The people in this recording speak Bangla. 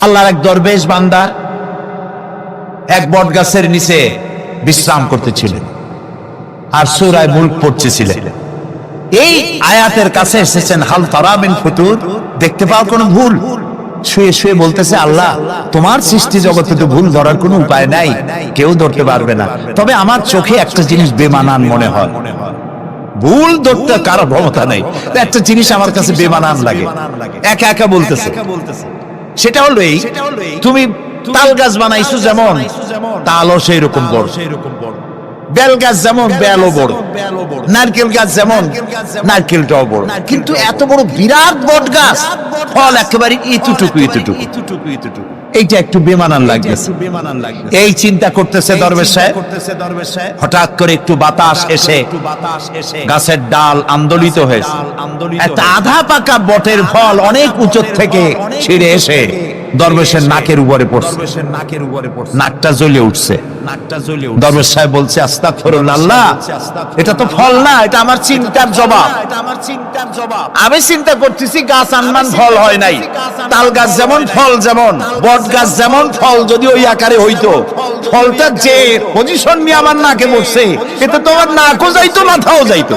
আল্লাহর এক দরবেশ বান্দা এক বট গাছের নিচে বিশ্রাম করতেছিলেন আর সুরায় মুল্ক পড়তেছিলেন। এই আয়াতের কাছে এসেছেন, হাল তারাবিন ফুতুর দেখতে পাও কোনো ভুল? শুয়ে শুয়ে বলতেছে, আল্লাহ, তোমার সৃষ্টি জগতে তো ভুল ধরার কোনো উপায় নাই, কেউ ধরতে পারবে না। তবে আমার চোখে একটা জিনিস বেমানান মনে হয়। ভুল ধরতে কারও ক্ষমতা নেই। একটা জিনিস আমার কাছে বেমানান লাগে। একা একা বলতেছে। সেটা হলো এই তুমি তাল গাছ বানাইছো যেমন তালও সেই রকম বড়। বেল গাছ যেমন বেলও বড় নারকেল গাছ যেমন নারকেলটাও বড়। কিন্তু এত বড় বিরাট বট গাছ ফল একেবারে ইতুটুকু ইতুটুকু। এইটা একটু বেমানান লাগতেছে। এই চিন্তা করতেছে দরবেশ সাহেব। হঠাৎ করে একটু বাতাস এসে গাছের ডাল আন্দোলিত হয়েছে। একটা আধা পাকা বটের ফল অনেক উঁচু থেকে ছিঁড়ে এসে দরবেশের নাকের উপরে পড়ছে। নাকের উপরে পড়ছে। নাকটা জ্বলে উঠছে। নাকটা জ্বলে দরবেশ সাহেব বলছে আস্তাক আল্লাহ এটা তো ফল না এটা আমার চিন্তার জবাব। এটা আমার চিন্তার জবাব। আমি চিন্তা করতেছি গাছ আনমান ফল হয় নাই। তাল গাছ যেমন ফল যেমন বট গাছ যেমন ফল যদি ওই আকারে হইতো। ফলটা যে পজিশন নিয়ে আমার নাকে পড়ছে এটা তো আমার নাকও যাইতো মাথাও যাইতো।